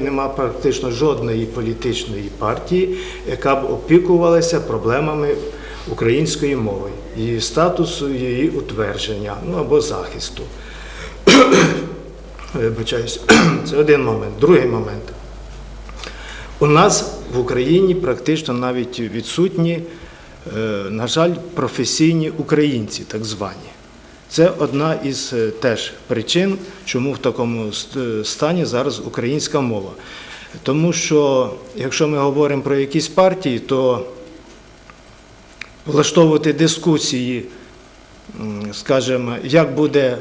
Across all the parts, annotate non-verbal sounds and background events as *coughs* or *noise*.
Нема практично жодної політичної партії, яка б опікувалася проблемами української мови, її статусу, її утвердження ну або захисту. *coughs* Вибачаюсь, *coughs* це один момент. Другий момент. У нас в Україні практично навіть відсутні, е, на жаль, професійні українці, так звані. Це одна із е, теж причин, чому в такому стані зараз українська мова. Тому що, якщо ми говоримо про якісь партії, то влаштовувати дискусії, скажімо, як буде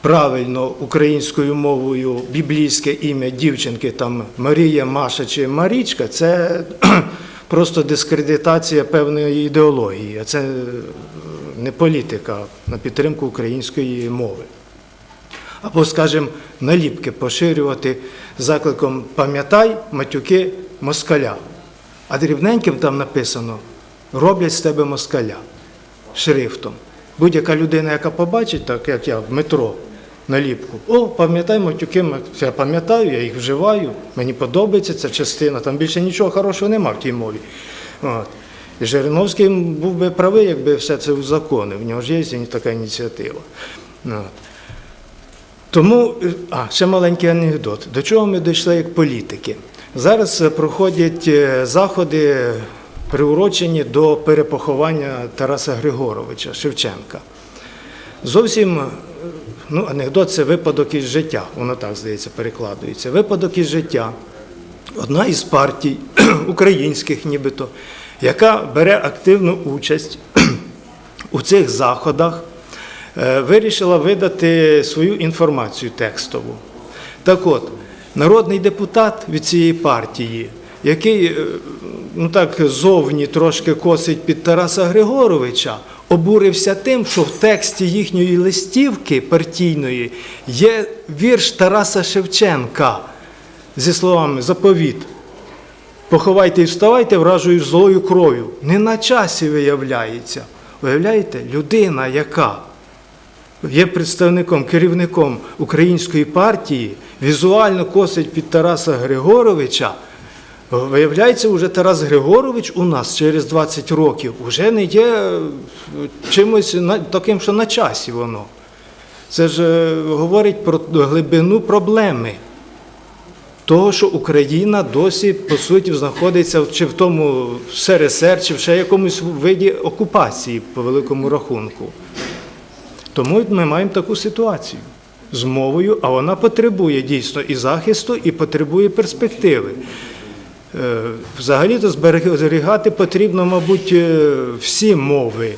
правильно українською мовою біблійське ім'я дівчинки, там Марія, Маша чи Марічка, це *clears throat* просто дискредитація певної ідеології, це е, не політика на підтримку української мови. Або, скажімо, наліпки поширювати закликом пам'ятай матюки москаля. А дрібненьким там написано роблять з тебе москаля шрифтом. Будь-яка людина, яка побачить, так як я в метро наліпку, о, пам'ятай матюки, я пам'ятаю, я їх вживаю, мені подобається ця частина, там більше нічого хорошого нема в тій мові. От. І Жириновський був би правий, якби все це узаконив. В нього ж є така ініціатива. Тому, е, а, ще маленький анекдот. До чого ми дійшли як політики? Зараз е, проходять е, заходи, приурочені до перепоховання Тараса Григоровича Шевченка. Зовсім, ну, анекдот це випадок із життя, воно так здається перекладується. Випадок із життя. Одна із партій, *clears throat* українських нібито, яка бере активну участь *clears throat* у цих заходах, е, вирішила видати свою інформацію текстову. Так от, народний депутат від цієї партії, який е, ну так зовні трошки косить під Тараса Григоровича, обурився тим, що в тексті їхньої листівки партійної є вірш Тараса Шевченка зі словами заповіт. Поховайте і вставайте вражою злою кров'ю. Не на часі виявляється. Уявляєте, людина, яка є представником, керівником української партії, візуально косить під Тараса Григоровича. Виявляється, вже Тарас Григорович у нас через 20 років вже не є е, чимось таким, що на часі воно. Це ж е, говорить про глибину проблеми того, що Україна досі, по суті, знаходиться чи в тому СРСР, чи в ще якомусь виді окупації по великому рахунку. Тому ми маємо таку ситуацію з мовою, а вона потребує дійсно і захисту, і потребує перспективи. Е, Взагалі-то зберігати потрібно, мабуть, е, всі мови.